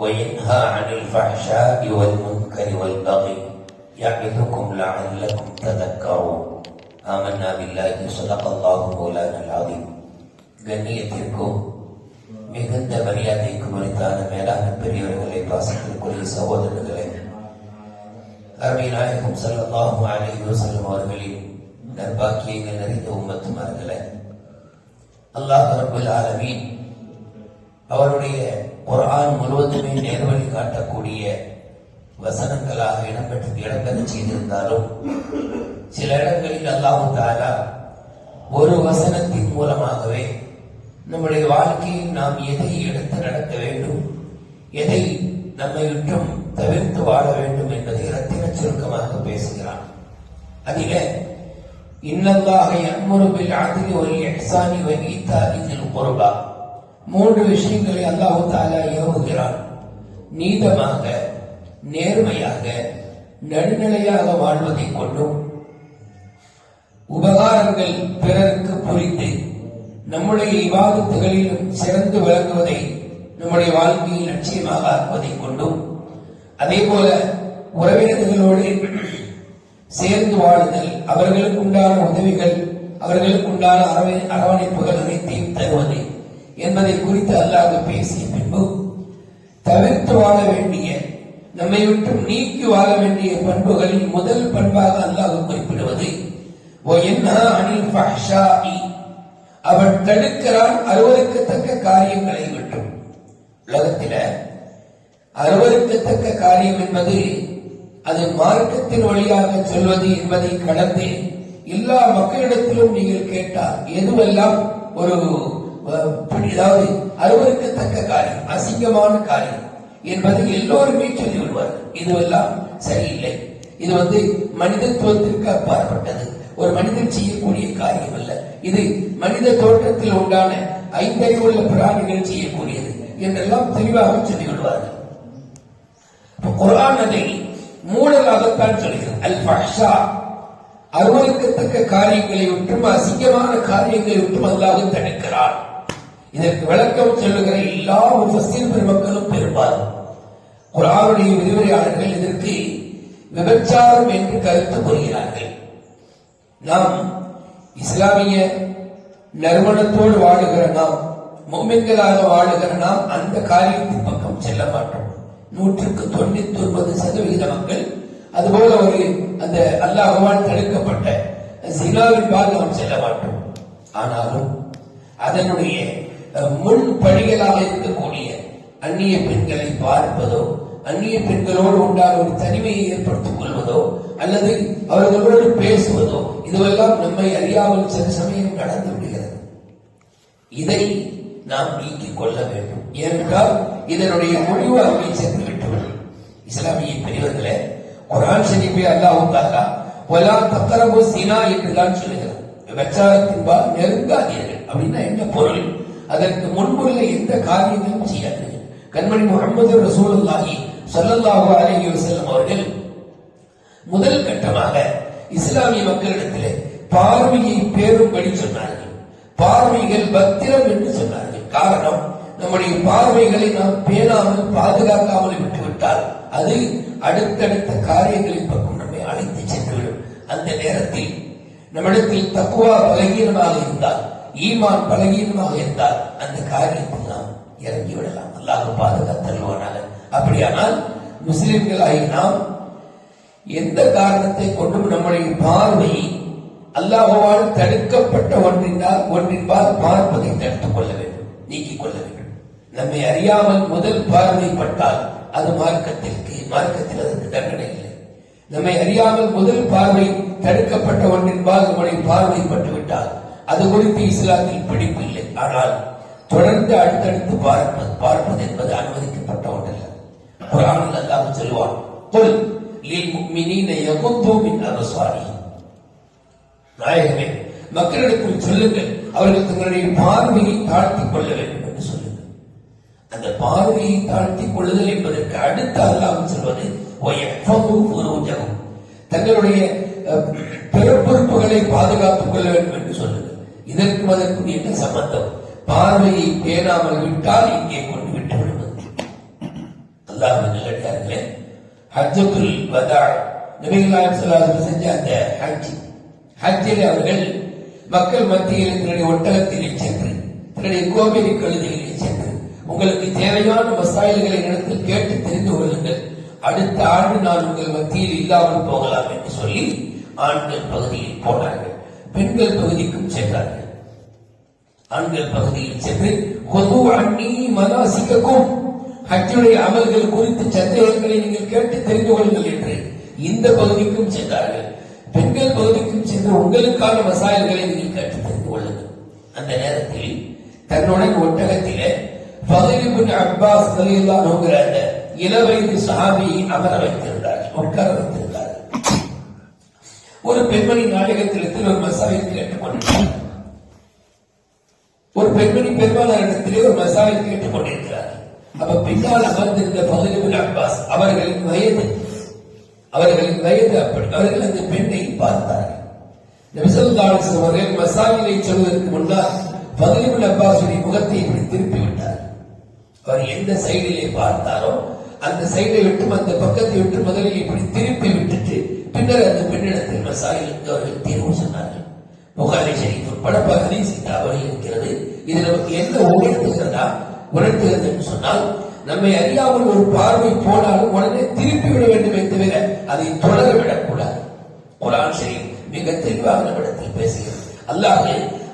وينهى عن الفحشاء والمنكر والبغي يعظكم لعلكم تذكرون آمنا بالله صدق الله مولانا العظيم கண்ணியத்திற்கும் மிகுந்த மரியாதைக்கும் உரித்தான மேலான பெரியவர்களை பாசத்திற்குரிய சகோதரர்களே அருமை நாயகம் ஸல்லல்லாஹு அலைஹி வஸல்லம் அவர்களின் நற்பாக்கியங்கள் நிறைந்த உம்மத்துமார்களே அல்லாஹ் ரப்பல் ஆலமீன் அவருடைய குர்ஆன் முழுவதுமே நேர்வழி காட்டக்கூடிய வசனங்களாக இடம்பெற்று இடம்பெற செய்திருந்தாலும் சில இடங்களில் அல்லாஹு தாரா ஒரு வசனத்தின் மூலமாகவே நம்முடைய வாழ்க்கையில் நாம் எதை எடுத்து நடக்க வேண்டும் எதை நம்மை விட்டும் தவிர்த்து வாழ வேண்டும் என்பதை ரத்தின சுருக்கமாக பேசுகிறான். அதிலே இன்னல்லாக யம்முரு பில் ஒரு எக்ஸானி இஹ்சானி இதில் ஈத்தாஇ மூன்று விஷயங்களை அல்லாஹு தாலா ஏவுகிறான். நீதமாக நேர்மையாக நடுநிலையாக வாழ்வதை கொண்டும் உபகாரங்கள் பிறருக்கு புரிந்து நம்முடைய விவாதத்துகளிலும் சிறந்து விளங்குவதை நம்முடைய வாழ்க்கையில் லட்சியமாக ஆக்குவதை கொண்டும் அதே போல உறவினர்களோடு சேர்ந்து வாழுதல் அவர்களுக்கு உண்டான உதவிகள் அவர்களுக்கு உண்டான அரவணைப்புகள் அனைத்தையும் தருவதை என்பதை குறித்து அல்லாஹ் பேசிய பின்பு தவிர்த்து வாழ வேண்டிய நம்மை விட்டு நீக்கி வாழ வேண்டிய பண்புகளில் முதல் பண்பாக அல்லாஹ் குறிப்பிடுவது அவன் தடுக்கிறான் அறுவருக்கத்தக்க காரியங்களை விட்டும் உலகத்தில அறுவருக்கத்தக்க காரியம் என்பது அது மார்க்கத்தின் வழியாக சொல்வது என்பதை கடந்து எல்லா மக்களிடத்திலும் நீங்கள் கேட்டால் எதுவெல்லாம் ஒரு அதாவது அருவருக்கத்தக்க காரியம் அசிங்கமான காரியம் என்பதை எல்லோருமே சொல்லி விடுவார்கள் இதுவெல்லாம் சரியில்லை. இது வந்து மனிதத்துவத்திற்கு அப்பாற்பட்டது. ஒரு மனிதன் செய்யக்கூடிய காரியம் அல்ல. இது மனித தோற்றத்தில் உண்டான ஐந்தறிவுள்ள பிராணிகள் செய்யக்கூடியது என்றெல்லாம் தெளிவாக சொல்லி விடுவார்கள் இப்ப அதை மூடலாகத்தான் சொல்கிறது. அல் ஃபஹ்ஷா அருவருக்கத்தக்க காரியங்களை விட்டும் அசிங்கமான காரியங்களை விட்டும் அல்லாஹ் தடுக்கிறான். இதற்கு விளக்கம் சொல்லுகிற எல்லா முஃபஸ்தீன் பெருமக்களும் பெறுவார் குரானுடைய விரிவுரையாளர்கள் இதற்கு விபச்சாரம் என்று கருத்து கூறுகிறார்கள். நாம் இஸ்லாமிய நறுமணத்தோடு வாழுகிற நாம் மொமென்களாக வாழுகிற நாம் அந்த காரியத்தின் பக்கம் செல்ல மாட்டோம். நூற்றுக்கு தொண்ணூத்தி ஒன்பது சதவிகித மக்கள் அதுபோல ஒரு அந்த அல்லாஹ்வால் தடுக்கப்பட்ட ஜினாவின் பால் நாம் செல்ல மாட்டோம். ஆனாலும் அதனுடைய முன் படிகளாக இருக்கக்கூடிய அந்நிய பெண்களை பார்ப்பதோ அந்நிய பெண்களோடு உண்டான ஒரு தனிமையை ஏற்படுத்திக் கொள்வதோ அல்லது அவர்களோடு பேசுவதோ இதுவெல்லாம் நம்மை அறியாமல் சில சமயம் நடந்து விடுகிறது. இதை நாம் நீக்கிக் கொள்ள வேண்டும். ஏனென்றால் இதனுடைய முடிவு அங்கே சென்று விட்டுவிடும் இஸ்லாமிய பெரியவர்களே குரான் ஷரீஃபை அல்லாஹ் தாக்கா ஒலா தத்தரபு சீனா என்று தான் சொல்லுகிறார் விபச்சாரத்தின்பால் நெருங்காதீர்கள் அப்படின்னா என்ன பொருள்? அதற்கு முன்புள்ள எந்த காரியங்களும் செய்யாது. கண்மணி முகமது ரசூலுல்லாஹி சல்லல்லாஹு அலைஹி வஸல்லம் அவர்கள் முதல் கட்டமாக இஸ்லாமிய மக்களிடத்தில் பார்வையை பேரும்படி சொன்னார்கள். பார்வைகள் பத்திரம் என்று சொன்னார்கள். காரணம் நம்முடைய பார்வைகளை நாம் பேணாமல் பாதுகாக்காமல் விட்டுவிட்டால் அது அடுத்தடுத்த காரியங்களின் பக்கம் நம்மை அழைத்து சென்றுவிடும். அந்த நேரத்தில் நம்மிடத்தில் தக்குவா பலகீனமாக இருந்தால் ஈமான் பலகீனமாக இருந்தால் அந்த காரியத்தில் நாம் இறங்கி விடலாம். அல்லாஹ் பாதுகாத்தல்வானாக அப்படியானால் முஸ்லிம்களாகி நாம் எந்த காரணத்தை கொண்டும் நம்முடைய பார்வை அல்லாஹுவால் தடுக்கப்பட்ட ஒன்றினால் ஒன்றின்பால் பார்ப்பதை தடுத்துக் கொள்ள வேண்டும் நீக்கிக் கொள்ள வேண்டும். நம்மை அறியாமல் முதல் பார்வைப்பட்டால் அது மார்க்கத்திற்கு மார்க்கத்தில் அதற்கு தண்டனை இல்லை. நம்மை அறியாமல் முதல் பார்வை தடுக்கப்பட்ட ஒன்றின்பால் நம்முடைய பார்வைப்பட்டு பட்டுவிட்டால் அது குறித்து இஸ்லாத்தில் பிடிப்பு இல்லை ஆனால் தொடர்ந்து அடுத்தடுத்து பார்ப்பது பார்ப்பது என்பது அனுமதிக்கப்பட்ட ஒன்றல்ல. குரானில் அல்லாஹ் சொல்வான் குல் லில் முஃமினீன யகுத்து மின் அப்சாரிஹிம். நாயகமே மக்களிடத்தில் சொல்லுங்கள் அவர்கள் தங்களுடைய பார்வையை தாழ்த்திக் கொள்ள வேண்டும் என்று சொல்லுங்கள். அந்த பார்வையை தாழ்த்திக் கொள்ளுதல் என்பதற்கு அடுத்த அல்லாஹ் சொல்வது தங்களுடைய அஹ், பாதுகாத்துக் கொள்ள வேண்டும் என்று சொல்லுங்கள். இதற்கும் அதற்கும் என்ன சம்பந்தம்? பார்வையை பேணாமல் விட்டால் இங்கே கொண்டு விட்டு விடுவது. அல்லாஹ் நல்லடியார்களே ஹஜ்ஜத்துல் வதா நபிகளாம் செஞ்ச அந்த ஹஜ் ஹஜ்ஜில் அவர்கள் மக்கள் மத்தியில் தன்னுடைய ஒட்டகத்திலே சென்று தன்னுடைய கோவிலை கழுதையிலே சென்று உங்களுக்கு தேவையான மசாயல்களை இடத்தில் கேட்டு தெரிந்து கொள்ளுங்கள். அடுத்த ஆண்டு நான் உங்கள் மத்தியில் இல்லாமல் போகலாம் என்று சொல்லி ஆண்கள் பகுதியில் போனார்கள். பெண்கள் பகுதிக்கும் சென்றார்கள். ஆண்கள் பகுதியில் சென்று கொது அண்ணி மனாசிக்கும் ஹஜ்ஜுடைய அமல்கள் குறித்து சந்தேகங்களை நீங்கள் கேட்டு தெரிந்து கொள்ளுங்கள் என்று இந்த பகுதிக்கும் சென்றார்கள். பெண்கள் பகுதிக்கும் சென்று உங்களுக்கான மசாயல்களை நீங்கள் கேட்டு தெரிந்து கொள்ளுங்கள். அந்த நேரத்தில் தன்னுடன் ஒட்டகத்திலே பகிரிபின் அப்பாஸ் ரலியல்லாஹுங்கிற அந்த இளவயது சஹாபியை அமர வைத்திருந்தார். உட்கார ஒரு பெண்மணி நாடகத்திடத்தில் ஒரு மசாயில் கேட்டுக்கொண்டிருக்கிறார். ஒரு பெண்மணி பெருமானாரிடத்திலே ஒரு மசாயில் கேட்டுக்கொண்டிருக்கிறார். அப்ப பின்னால் அமர்ந்திருந்த பகுதியில் அப்பாஸ் அவர்களின் வயது அவர்களின் வயது அப்படி அவர்கள் அந்த பெண்ணை பார்த்தார்கள். நபிசல்லாசன் அவர்கள் சொல்வதற்கு முன்னால் பகுதிபின் அப்பாசுடைய முகத்தை இப்படி திருப்பி விட்டார் அவர் எந்த சைடிலே பார்த்தாரோ அந்த சைடை விட்டு அந்த பக்கத்தை விட்டு முதலில் இப்படி திருப்பி விட்டுட்டு பின்னர் அந்த பெண்ணிடத்தில் மசாயிலுக்கு அவர்கள் தீர்வு சொன்னார்கள் புகாரி ஷெரீஃப் உட்பட பகுதி சீதாவளி இருக்கிறது. இது நமக்கு என்ன உணர்த்துகிறதா உணர்த்துகிறது என்று சொன்னால் நம்மை அறியாமல் ஒரு பார்வை போனாலும் உடனே திருப்பி விட வேண்டுமே தவிர அதை தொடர விடக்கூடாது. குரான் ஷெரீப் மிக தெளிவாக நம்மிடத்தில் பேசுகிறது. அல்லாஹ்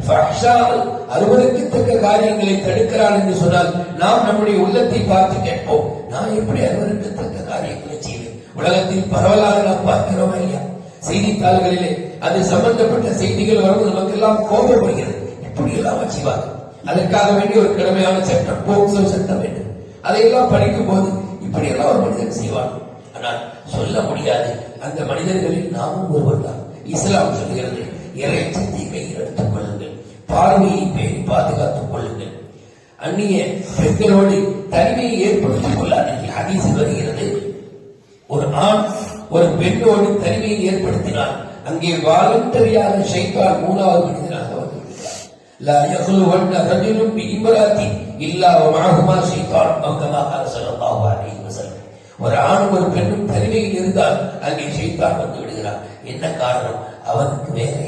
ஃபஹ்ஷாவில் அருவருக்கத்தக்க காரியங்களை தடுக்கிறான் என்று சொன்னால் நாம் நம்முடைய உள்ளத்தை பார்த்து கேட்போம். நான் எப்படி அருவருக்கத்தக்க காரியங்களை செய்ய உலகத்தில் பரவலாக நாம் பார்க்கிறோமா இல்லையா? செய்தித்தாள்களிலே அது சம்பந்தப்பட்ட செய்திகள் வருவது நமக்கெல்லாம் கோபம் வருகிறது. எப்படி எல்லாம் செய்வாங்க அதற்காக வேண்டிய ஒரு கடமையான சட்டம் போக்சோ சட்டம் வேண்டும் அதையெல்லாம் படிக்கும் போது இப்படி எல்லாம் ஒரு மனிதன் செய்வான். ஆனால் சொல்ல முடியாது. அந்த மனிதர்களில் நாமும் ஒருவர் தான். இஸ்லாம் சொல்கிறது இறைச்சத்தை கையில் எடுத்துக் கொள்ளுங்கள். பார்வையை பேணி பாதுகாத்துக் கொள்ளுங்கள். அந்நிய பெண்களோடு தனிமையை ஏற்படுத்திக் கொள்ளாதீர்கள். அதிசி வருகிறது ஒரு ஆண் ஒரு பெண்ணோடு தனிமையை ஏற்படுத்தினால் அங்கே வாலண்டரியாக ஷைத்தான் மூணாவது மனிதனாக வந்துவிடுகிறார் லா யகுலுவன்ன ரஜுலும் பி இல்லா ஷைத்தான். அலைஹி வஸல்லம். ஒரு ஆணும் ஒரு பெண்ணும் தனிமையில் இருந்தால் அங்கே ஷைத்தான் வந்து விடுகிறான். என்ன காரணம்? அவனுக்கு வேலை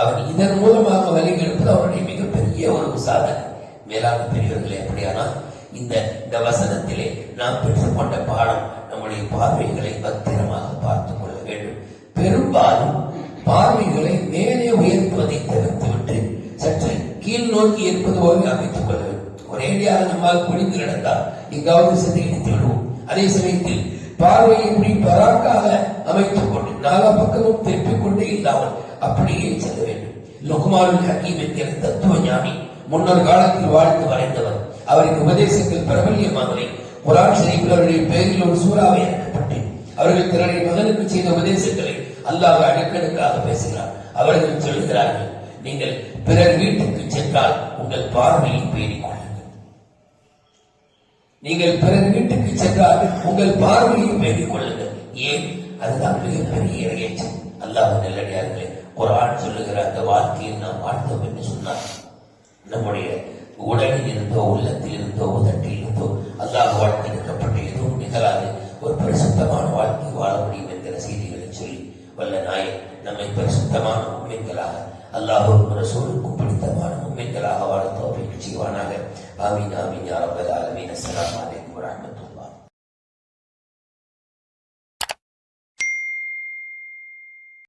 அவன் இதன் மூலமாக வழி எடுப்பது அவனுடைய மிகப்பெரிய ஒரு சாதனை. மேலான பெரியவர்களே அப்படியானால் இந்த இந்த வசனத்திலே நாம் பெற்றுக்கொண்ட பாடம் நம்முடைய பார்வைகளை பத்திரமாக பார்த்துக் கொள்ள வேண்டும். பெரும்பாலும் பார்வைகளை மேலே உயர்த்துவதை தவிர்த்துவிட்டு சற்று கீழ் நோக்கி இருப்பது போல அமைத்துக் கொள்ள வேண்டும். ஒரேடியாக நம்மால் குடிந்து நடந்தால் எங்காவது சென்று விடுவோம். அதே சமயத்தில் பார்வையை இப்படி பராக்காக அமைத்துக் கொண்டு நாலா பக்கமும் திருப்பிக் கொண்டே இல்லாமல் அப்படியே செல்ல வேண்டும். லுக்மானுல் ஹக்கீம் என்கிற தத்துவ ஞானி முன்னொரு காலத்தில் வாழ்ந்து வரைந்தவர் அவரின் உபதேசங்கள் பிரபல்யமானவை குரான் ஷரீஃபில் அவருடைய பெயரில் ஒரு சூறாவை இறக்கப்பட்டு அவர்கள் தன்னுடைய மகனுக்கு செய்த உபதேசங்களை அல்லாஹ் அடுக்கடுக்காக பேசுகிறார். அவர்கள் சொல்லுகிறார்கள் நீங்கள் பிறர் வீட்டுக்கு சென்றால் உங்கள் பார்வையை பேணிக் கொள்ளுங்கள். நீங்கள் பிறர் வீட்டுக்கு சென்றால் உங்கள் பார்வையை பேணிக் கொள்ளுங்கள். ஏன்? அதுதான் மிகப்பெரிய இறையச்சம். அல்லாஹ் நல்லடியார்களே குரான் சொல்லுகிற அந்த வாழ்க்கையில் நாம் வாழ்ந்தோம் என்று சொன்னார் நம்முடைய உடலில் இருந்தோ உள்ளத்தில் இருந்தோ உதட்டில் இருந்தோ அல்லாஹ் வாழ்த்திருக்கப்பட்ட எதுவும் நிகழாது. ஒரு பரிசுத்தமான வாழ்க்கை வாழ முடியும் என்கிற செய்திகளை சொல்லி வல்ல நாயன் நம்மை பரிசுத்தமான உண்மைகளாக அல்லாஹுக்கும் ரசூலுக்கும் பிடித்தமான உண்மைகளாக வாழ தோப்பை செய்வானாக. ஆமீன் ஆமீன் யா ரப்பல் ஆலமீன். அஸ்ஸலாமு